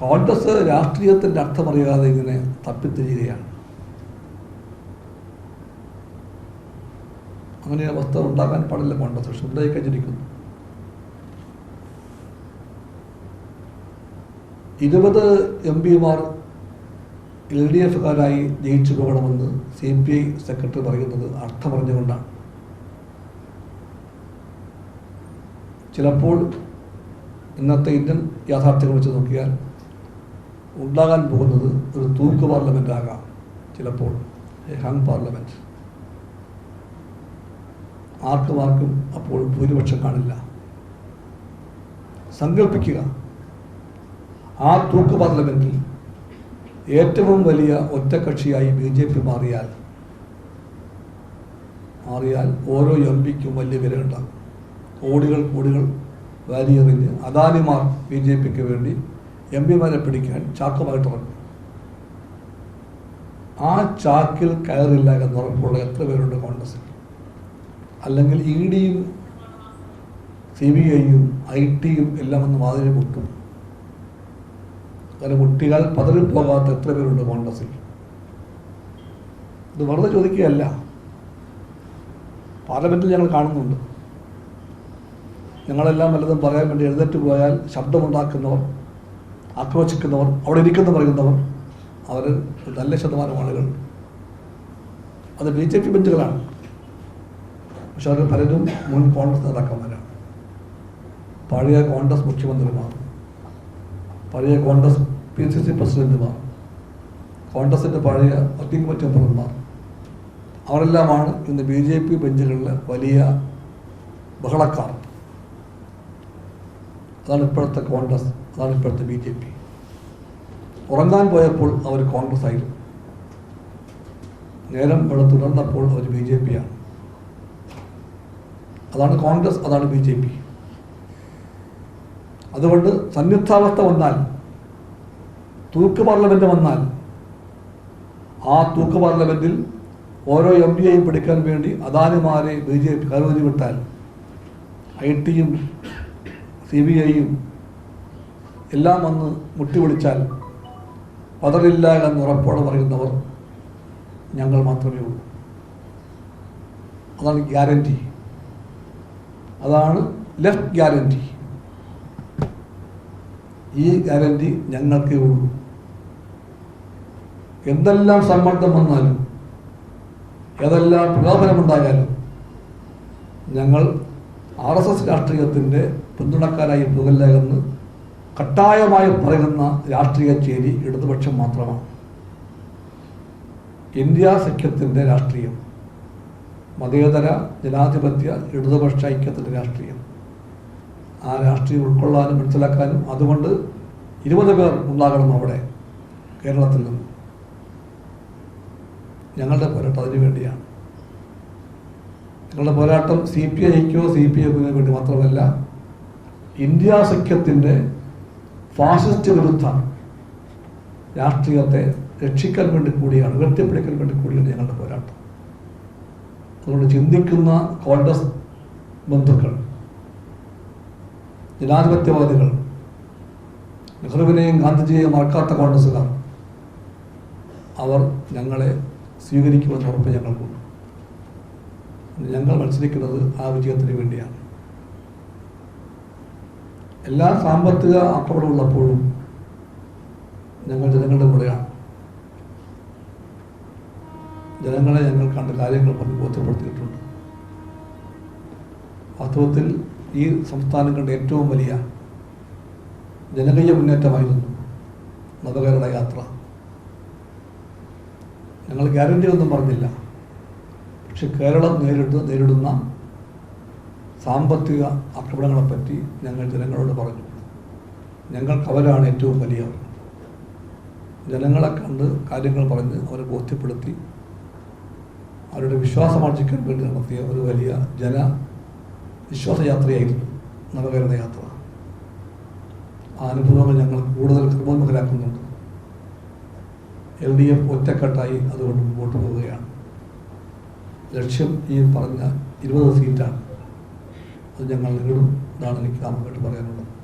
കോൺഗ്രസ് രാഷ്ട്രീയത്തിന്റെ അർത്ഥമറിയാതെ ഇങ്ങനെ തപ്പിത്തിരിയുകയാണ്. അങ്ങനെ അവസ്ഥ ഉണ്ടാകാൻ പാടില്ല കോൺഗ്രസ് പക്ഷെ ഉണ്ടായി കഴിഞ്ഞിരിക്കുന്നു. ഇരുപത് എം പിമാർ എൽ ഡി എഫുകാരായി ജയിച്ചു പോകണമെന്ന് സി പി ഐ സെക്രട്ടറി പറയുന്നത് അർത്ഥമറിഞ്ഞുകൊണ്ടാണ്. ചിലപ്പോൾ ഇന്നത്തെ ഇന്ത്യൻ യാഥാർത്ഥ്യങ്ങൾ വെച്ച് നോക്കിയാൽ ഉണ്ടാകാൻ പോകുന്നത് ഒരു തൂക്ക് പാർലമെന്റ് ആകാം ചിലപ്പോൾ എ ഹങ് പാർലമെന്റ് ആർക്കും ആർക്കും അപ്പോൾ ഭൂരിപക്ഷം കാണില്ല. സങ്കല്പിക്കുക ആ തൂക്ക് പാർലമെന്റിൽ ഏറ്റവും വലിയ ഒറ്റക്കക്ഷിയായി ബി ജെ പി മാറിയാൽ മാറിയാൽ ഓരോ എം പിക്കും വലിയ വിലയുണ്ടാകും കോടികൾ കോടികൾ വാരിയെറിഞ്ഞ് അദാനിമാർ ബി ജെ പിക്ക് വേണ്ടി എം പിമാരെ പിടിക്കാൻ ചാക്കുമായി തുറന്നു ആ ചാക്കിൽ കയറില്ല എന്ന് ഉറപ്പുള്ള എത്ര പേരുണ്ട് കോൺഗ്രസിൽ അല്ലെങ്കിൽ ഇ ഡിയും സി ബി ഐയും ഐ ടിയും എല്ലാം ഒന്ന് മാതിരി മുട്ടും അങ്ങനെ മുട്ടികൾ പതറിപ്പോകാത്ത എത്ര പേരുണ്ട് കോൺഗ്രസിൽ ഇത് വെറുതെ ചോദിക്കുകയല്ല. പാർലമെന്റിൽ ഞങ്ങൾ കാണുന്നുണ്ട്. ഞങ്ങളെല്ലാം വല്ലതും പറയാൻ വേണ്ടി എഴുന്നേറ്റ് പോയാൽ ശബ്ദമുണ്ടാക്കുന്നവർ ആക്രോശിക്കുന്നവർ അവിടെ ഇരിക്കുന്നു പറയുന്നവർ അവർ നല്ല ശതമാനം ആളുകൾ. അത് ബി ജെ പി ബെഞ്ചുകളാണ്. പക്ഷെ അവർ പലരും മുൻ കോൺഗ്രസ് നേതാക്കന്മാരാണ്. പഴയ കോൺഗ്രസ് മുഖ്യമന്ത്രിമാർ പഴയ കോൺഗ്രസ് പി സി സി പ്രസിഡന്റുമാർ കോൺഗ്രസിന്റെ പഴയ വർക്കിംഗ് കമ്മിറ്റി മെമ്പർമാർ. അവരെല്ലാമാണ് ഇന്ന് ബി ജെ പി ബെഞ്ചുകളിലെ വലിയ ബഹളക്കാർ. അതാണ് ഇപ്പോഴത്തെ കോൺഗ്രസ്. അതാണ് ഇപ്പോഴത്തെ ബി ജെ പി. ഉറങ്ങാൻ പോയപ്പോൾ അവർ കോൺഗ്രസ് ആയിരുന്നു നേരം ഇവിടെ തുടർന്നപ്പോൾ അവർ ബി ജെ പിയാണ് അതാണ് കോൺഗ്രസ് അതാണ് ബി ജെ പി. അതുകൊണ്ട് സന്നിഗ്ധാവസ്ഥ വന്നാൽ തൂക്ക് പാർലമെന്റ് വന്നാൽ ആ തൂക്ക് പാർലമെന്റിൽ ഓരോ എം പിയെയും പിടിക്കാൻ വേണ്ടി അദാനിമാരെ ബി ജെ പി കരുതി വിട്ടാൽ ഐ ടിയും സി ബി ഐയും എല്ലാം വന്ന് മുട്ടി വിളിച്ചാൽ പതറില്ല എന്ന് ഉറപ്പോടെ പറയുന്നവർ ഞങ്ങൾ മാത്രമേ ഉള്ളൂ. അതാണ് ഗ്യാരന്റി. അതാണ് ലെഫ്റ്റ് ഗ്യാരന്റി. ഈ ഗ്യാരന്റി ഞങ്ങൾക്കേ ഉള്ളൂ. എന്തെല്ലാം സമ്മർദ്ദം വന്നാലും ഏതെല്ലാം പ്രലോഭനമുണ്ടായാലും ഞങ്ങൾ ആർ എസ് എസ് രാഷ്ട്രീയത്തിന്റെ പിന്തുണക്കാരായി പോകല്ല എന്ന് കട്ടായമായി പറയുന്ന രാഷ്ട്രീയ ചേരി ഇടതുപക്ഷം മാത്രമാണ്. ഇന്ത്യ സഖ്യത്തിന്റെ രാഷ്ട്രീയം. മതേതര ജനാധിപത്യ ഇടതുപക്ഷ ഐക്യത്തിന്റെ രാഷ്ട്രീയം. ആ രാഷ്ട്രീയം ഉൾക്കൊള്ളാനും മനസ്സിലാക്കാനും അതുകൊണ്ട് ഇരുപത് പേർ ഉണ്ടാകണം അവിടെ കേരളത്തിൽ നിന്ന്. ഞങ്ങളുടെ പോരാട്ടം അതിനു വേണ്ടിയാണ്. ഞങ്ങളുടെ പോരാട്ടം സി പി ഐക്കോ സി പി ഐക്കോ വേണ്ടി മാത്രമല്ല ഇന്ത്യ സഖ്യത്തിന്റെ ഫാസിസ്റ്റ് വിരുദ്ധ. രാഷ്ട്രീയത്തെ രക്ഷിക്കാൻ വേണ്ടി കൂടിയാണ് ഉയർത്തിപ്പിടിക്കാൻ വേണ്ടി കൂടിയാണ് ഞങ്ങളുടെ പോരാട്ടം. അതുകൊണ്ട് ചിന്തിക്കുന്ന കോൺഗ്രസ് ബന്ധുക്കൾ ജനാധിപത്യവാദികൾ നെഹ്റുവിനെയും ഗാന്ധിജിയെയും മറക്കാത്ത കോൺഗ്രസ്സുകാർ അവർ ഞങ്ങളെ സ്വീകരിക്കുമെന്ന് ഉറപ്പ് ഞങ്ങൾക്കുണ്ട്. ഞങ്ങൾ മത്സരിക്കുന്നത് ആ വിജയത്തിന് വേണ്ടിയാണ്. എല്ലാ സാമ്പത്തിക ആക്രമണമുള്ളപ്പോഴും ഞങ്ങൾ ജനങ്ങളുടെ കൂടെയാണ്. ജനങ്ങളെ ഞങ്ങൾ കണ്ട കാര്യങ്ങൾ പറഞ്ഞ് ബോധ്യപ്പെടുത്തിയിട്ടുണ്ട്. വാസ്തവത്തിൽ ഈ സംസ്ഥാനം കണ്ട ഏറ്റവും വലിയ ജനകീയ മുന്നേറ്റമായിരുന്നു നവകേരള യാത്ര. ഞങ്ങൾ ഗ്യാരണ്ടി ഒന്നും പറഞ്ഞില്ല. പക്ഷെ കേരളം നേരിട്ട് നേരിടുന്ന സാമ്പത്തിക ആക്രമണങ്ങളെപ്പറ്റി ഞങ്ങൾ ജനങ്ങളോട് പറഞ്ഞു. ഞങ്ങൾക്ക് അവരാണ് ഏറ്റവും വലിയവർ ജനങ്ങളെ കണ്ട് കാര്യങ്ങൾ പറഞ്ഞ് അവരെ ബോധ്യപ്പെടുത്തി അവരുടെ വിശ്വാസം ആർജിക്കാൻ വേണ്ടി നടത്തിയ ഒരു വലിയ ജന വിശ്വാസയാത്രയായിരുന്നു നവകരണ യാത്ര. ആ അനുഭവങ്ങൾ ഞങ്ങൾ കൂടുതൽ കൃപോന്മുഖരാക്കുന്നുണ്ട് എൽ ഡി എഫ് ഒറ്റക്കെട്ടായി അതുകൊണ്ട് മുമ്പോട്ട് പോവുകയാണ്. ലക്ഷ്യം ഈ പറഞ്ഞ ഇരുപത് സീറ്റാണ്. അത് ഞങ്ങൾ നേടും എന്നാണ് എനിക്ക് നമുക്ക് പറയാനുള്ളത്.